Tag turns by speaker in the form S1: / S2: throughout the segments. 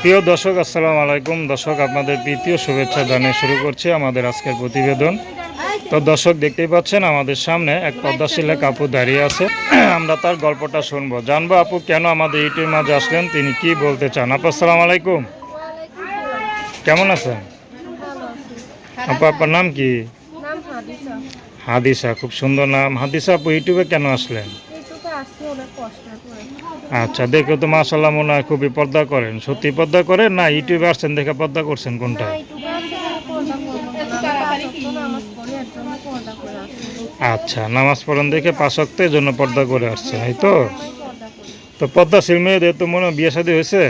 S1: প্রিয় দর্শক আসসালাম আলাইকুম। দর্শক আপনাদের প্রীতীয় শুভেচ্ছা জানিয়ে শুরু করছি আমাদের আজকের প্রতিবেদন। তো দর্শক দেখতেই পাচ্ছেন আমাদের সামনে এক পদ্মাশীলা আপু দাঁড়িয়ে আছে। আমরা তার গল্পটা শুনব। জানব আপু কেন আমাদের ইউটিউবের মাঝে আসলেন? তিনি কি বলতে চান? আপু আসসালামু আলাইকুম। কেমন আছেন? আপু আপনার নাম কি?
S2: হাদিসা।
S1: হাদিসা খুব সুন্দর নাম। হাদিসা আপু ইউটিউবে কেন আসলেন? আচ্ছা দেখে তো মাসাল্লাহ মনে হয় খুবই পর্দা করেন। সত্যি পর্দা করেন না ইউটিউবে আসছেন দেখে পর্দা করছেন কোনটা? আচ্ছা নামাজ পড়েন দেখে পাঁচ অক্টের জন্য পর্দা করে আসছেন এই তো?
S2: করি।
S1: তো পদ্মাশীল মেয়েদের তো মনে হয় বিয়ে শাদী হয়েছে?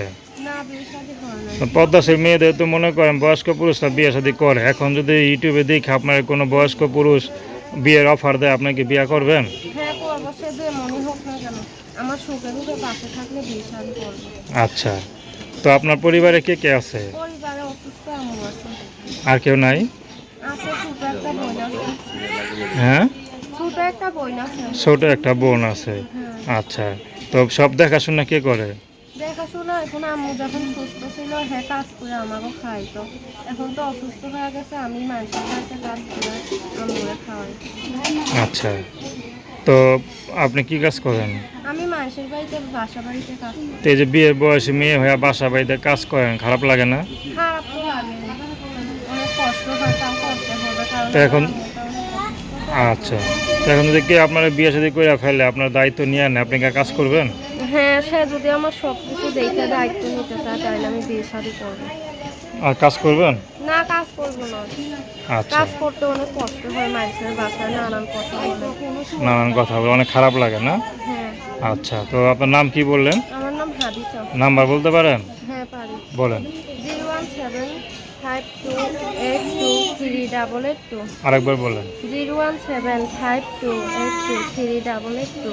S2: হয়
S1: পদ্মাশীল মেয়েদের তো মনে করেন বয়স্ক পুরুষরা বিয়ে শাদী করে। এখন যদি ইউটিউবে দেখে আপনার কোনো বয়স্ক পুরুষ বিয়ের অফার দেয় আপনি কি বিয়ে করবেন?
S2: হ্যাঁ
S1: আচ্ছা তো আপনার পরিবারে কে কে আছে। আর কেউ নাই?
S2: আছে ছোট একটা বোন আছে।
S1: হ্যাঁ?
S2: ছোট একটা বোন আছে।
S1: ছোট একটা বোন আছে।
S2: হ্যাঁ।
S1: আচ্ছা তো সব দেখাশোনা কে করে?
S2: দেখাশোনা এখন আম্মু যখন সুস্থ ছিল হ্যাঁ কাজ করে খাইতো। এখন তো অসুস্থ হয়ে গেছে আমি মানুষের কাছে কাজ করে আম্মুরে খাওয়াই।
S1: আচ্ছা। তো আপনি কি কাজ করেন?
S2: আমি মানুষের বাড়িতে বাসা বাড়িতে কাজ করি।
S1: তো এই যে বিয়ের বয়সে মেয়ে হয়ে বাসা বাড়িতে কাজ করেন খারাপ লাগে না?
S2: খারাপ তো লাগে। অনেক কষ্ট হয় তাও করতে হবে কারণ
S1: তো এখন-। আচ্ছা। তো এখন যদি কেউ আপনার বিয়ে শাদী করে ফেলে আপনার দায়িত্ব নিয়ে নেন আপনি কি কাজ করবেন?
S2: হ্যাঁ সে যদি আমার সব কিছু দেখে দায়িত্ব নিতে চায় তাহলে আমি বিয়ে শাদি করব।
S1: আর কাজ করবেন?
S2: না কাজ করব না।
S1: আচ্ছা।
S2: কাজ করতে অনেক কষ্ট হয় মানুষের বাসায় নানান কথা বলে।
S1: নানান কথা বলে অনেক খারাপ লাগে না?
S2: হ্যাঁ।
S1: আচ্ছা তো আপনার নাম কি বললেন?
S2: আমার নাম হাদিসা
S1: নাম্বার বলতে পারেন?
S2: হ্যাঁ পারি।
S1: বলেন।
S2: Zero one seven five two eight two three double eight two.
S1: আরেকবার বলেন।
S2: Zero one seven five two eight two three double eight two.